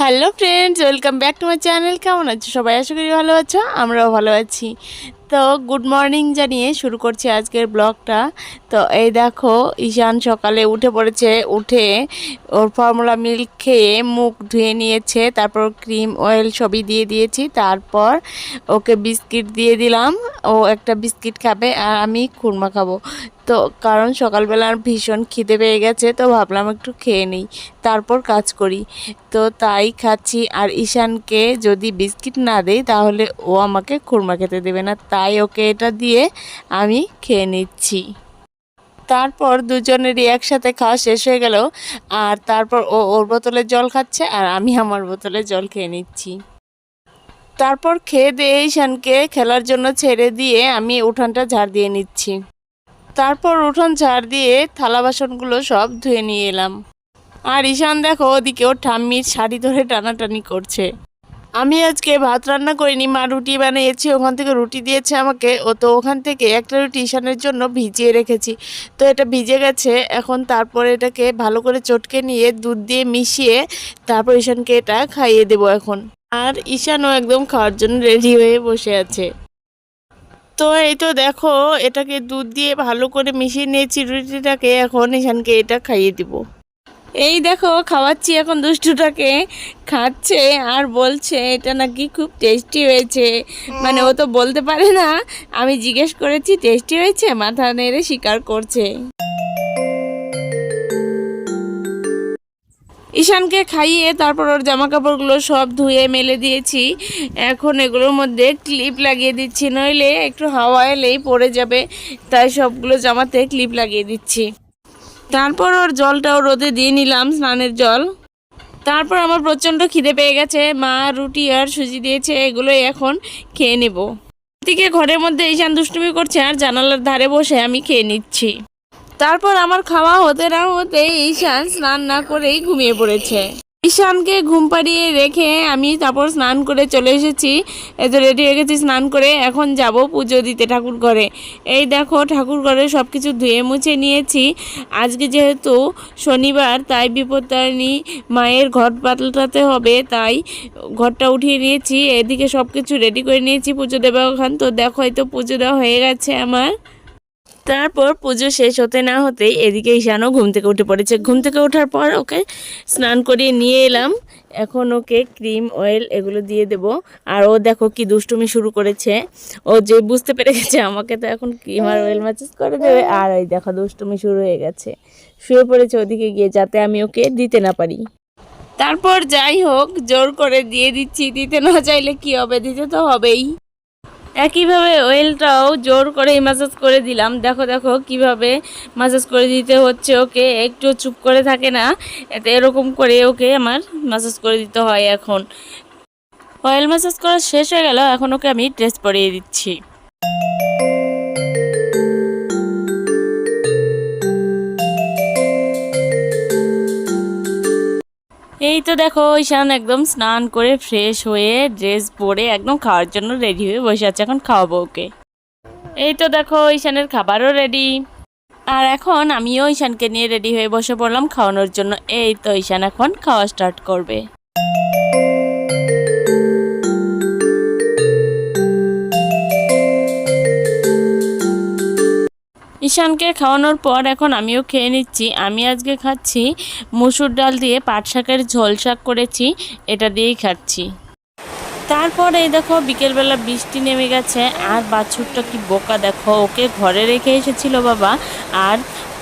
Hello friends, welcome back to my channel. কেমন আছো? সবাই আশা করি ভালো আছো, আমরাও ভালো আছি। তো গুড মর্নিং জানিয়ে শুরু করছি আজকের ব্লগটা তো এই দেখো, ঈশান সকালে উঠে পড়েছে, উঠে ওর ফর্মুলা মিল্ক খেয়ে মুখ ধুয়ে নিয়েছে, তারপর ক্রিম অয়েল সবই দিয়ে দিয়েছি, তারপর ওকে বিস্কিট দিয়ে দিলাম, ও একটা বিস্কিট খাবে আর আমি খুরমা খাব। তো কারণ সকালবেলা ভীষণ খিদে পেয়ে গেছে, তো ভাবলাম একটু খেয়ে নিই, তারপর কাজ করি। তো তাই খাচ্ছি, আর ঈশানকে যদি বিস্কিট না দেই, তাহলে ও আমাকে খুরমা খেতে দেবে না তাই ওকে এটা দিয়ে আমি খেয়ে নিচ্ছি। তারপর দুজনেরই একসাথে খাওয়া শেষ হয়ে গেল আর তারপর ও ওর বোতলে জল খাচ্ছে আর আমি আমার বোতলে জল খেয়ে নিচ্ছি। তারপর খেয়ে দিয়ে ঈশানকে খেলার জন্য ছেড়ে দিয়ে আমি উঠানটা ঝাড় দিয়ে নিচ্ছি। তারপর উঠোন ঝাড় দিয়ে থালা বাসনগুলো সব ধুয়ে নিয়ে এলাম। আর ঈশান দেখো ওদিকে ওর ঠাম্মির শাড়ি ধরে টানাটানি করছে। আমি আজকে ভাত রান্না করিনি, মা রুটি বানিয়েছি, ওখান থেকে রুটি দিয়েছে আমাকে। ও তো ওখান থেকে একটা রুটি ঈশানের জন্য ভিজিয়ে রেখেছি। তো এটা ভিজে গেছে, এখন তারপর এটাকে ভালো করে চটকে নিয়ে দুধ দিয়ে মিশিয়ে তারপর ঈশানকে এটা খাইয়ে দেবো এখন। আর ঈশানও একদম খাওয়ার জন্য রেডি হয়ে বসে আছে। তো এই তো দেখো, এটাকে দুধ দিয়ে ভালো করে মিশিয়ে নিয়েছি রুটিটাকে, এখন ঈশানকে এটা খাইয়ে দিব। এই দেখো, খাওয়াচ্ছি এখন দুষ্টুটাকে, খাচ্ছে আর বলছে, এটা নাকি খুব টেস্টি হয়েছে। মানে ও তো বলতে পারে না, আমি জিজ্ঞেস করেছি টেস্টি হয়েছে? মাথা নেড়ে স্বীকার করছে। ঈশানকে খাইয়ে তারপর ওর জামা কাপড়গুলো সব ধুয়ে মেলে দিয়েছি। এখন এগুলোর মধ্যে ক্লিপ লাগিয়ে দিচ্ছি, নইলে একটু হাওয়া এলেই পড়ে যাবে, তাই সবগুলো জামাতে ক্লিপ লাগিয়ে দিচ্ছি। তারপর ওর জলটাও রোদে দিয়ে নিলাম, স্নানের জল। তারপর আমার প্রচণ্ড খিদে পেয়ে গেছে। মা, রুটি আর সুজি দিয়েছে এগুলো এখন খেয়ে নেব। এদিকে ঘরের মধ্যে ঈশান দুষ্টুমি করছে আর জানালার ধারে বসে আমি খেয়ে নিচ্ছি। তারপর আমার খাওয়া হতে না হতে ঈশান স্নান না করেই ঘুমিয়ে পড়েছে। ঈশানকে ঘুম পাড়িয়ে রেখে আমি তারপর স্নান করে চলে এসেছি। এই তো রেডি হয়ে গেছি স্নান করে, এখন যাব পুজো দিতে ঠাকুর ঘরে। এই দেখো, ঠাকুর ঘরে সব কিছু ধুয়ে মুছে নিয়েছি। আজকে যেহেতু শনিবার, তাই বিপত্তারিণী মায়ের ঘর পাল্টাতে হবে, তাই ঘরটা উঠিয়ে নিয়েছি। এদিকে সব কিছু রেডি করে নিয়েছি পুজো দেবে ওখান। তো দেখো, এই তো পুজো দেওয়া হয়ে গেছে আমার। তারপর পুজো শেষ হতে না হতেই এদিকে ঈশানও ঘুম থেকে উঠে পড়েছে। ঘুম থেকে ওঠার পর ওকে স্নান করিয়ে নিয়ে এলাম। এখন ওকে ক্রিম, অয়েল এগুলো দিয়ে দেব। আর ও দেখো কি দুষ্টুমি শুরু করেছে। ও যে বুঝতে পেরে গেছে, আমাকে তো এখন ক্রিম আর অয়েল ম্যাচেস করে দেবে। আর ওই দেখো দুষ্টুমি শুরু হয়ে গেছে। শুয়ে পড়েছে ওদিকে গিয়ে যাতে আমি ওকে দিতে না পারি। তারপর যাই হোক, জোর করে দিয়ে দিচ্ছি। দিতে না চাইলে কি হবে? দিতে তো হবেই। একইভাবে অয়েলটাও জোর করেই ম্যাসাজ করে দিলাম। দেখো দেখো কীভাবে মাসাজ করে দিতে হচ্ছে ওকে। একটু চুপ করে থাকে না, এতে এরকম করে ওকে আমার মাসাজ করে দিতে হয় এখন। অয়েল মাসাজ করা শেষ হয়ে গেল, এখন ওকে আমি ড্রেস পরিয়ে দিচ্ছি। এই তো দেখো, ঈশান একদম স্নান করে ফ্রেশ হয়ে ড্রেস পরে একদম খাওয়ার জন্য রেডি হয়ে বসে আছে। এখন খাওয়াবো ওকে। এই তো দেখো, ঈশানের খাবারও রেডি আর এখন আমিও ঈশানকে নিয়ে রেডি হয়ে বসে পড়লাম খাওয়ানোর জন্য। এই তো ঈশান এখন খাওয়া স্টার্ট করবে। ঈশানকে খাওয়ানোর পর এখন আমিও খেয়ে নিচ্ছি। আমি আজকে খাচ্ছি মুসুর ডাল দিয়ে পাট শাকের ঝোল শাক করেছি, এটা দিয়েই খাচ্ছি। তারপর এই দেখো বিকেলবেলা বৃষ্টি নেমে গেছে, আর বাছুরটা কি বোকা দেখো, ওকে ঘরে রেখে এসেছিল বাবা, আর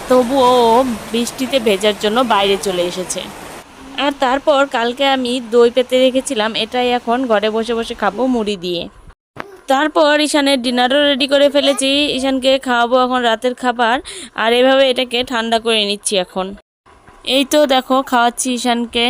তবুও ও বৃষ্টিতে ভেজার জন্য বাইরে চলে এসেছে। আর তারপর কালকে আমি দই পেতে রেখেছিলাম, এটাই এখন ঘরে বসে বসে খাব মুড়ি দিয়ে। তারপর ঈশানের ডিনারও রেডি করে ফেলেছি। ঈশানকে খাওয়াবো এখন রাতের খাবার, আর এভাবে এটাকে ঠান্ডা করে নিচ্ছি এখন। এই তো দেখো, খাওয়াচ্ছি ঈশানকে।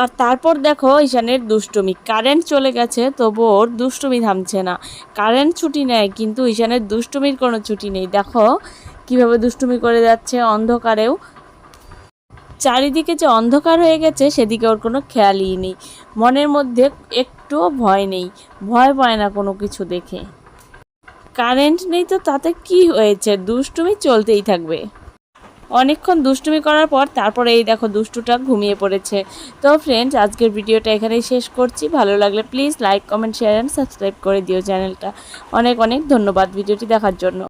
আর তারপর দেখো ঈশানের দুষ্টুমি। কারেন্ট চলে গেছে, তবু ওর দুষ্টুমি থামছে না। কারেন্ট ছুটি নেয়, কিন্তু ঈশানের দুষ্টুমির কোনো ছুটি নেই। দেখো কীভাবে দুষ্টুমি করে যাচ্ছে অন্ধকারেও। চারিদিকে যে অন্ধকার হয়ে গেছে, সেদিকে ওর কোনো খেয়ালই নেই। মনের মধ্যে একটুও ভয় নেই, ভয় পায় না কোনো কিছু দেখে। কারেন্ট নেই তো তাতে কি হয়েছে? দুষ্টুমি চলতেই থাকবে। অনেকক্ষণ দুষ্টুমি করার পর তারপরে এই দেখো দুষ্টুটা ঘুমিয়ে পড়েছে। তো ফ্রেন্ডস আজকের ভিডিওটা এখানেই শেষ করছি। ভালো লাগলে please like comment share and subscribe করে দিও চ্যানেলটা। অনেক অনেক ধন্যবাদ ভিডিওটি দেখার জন্য।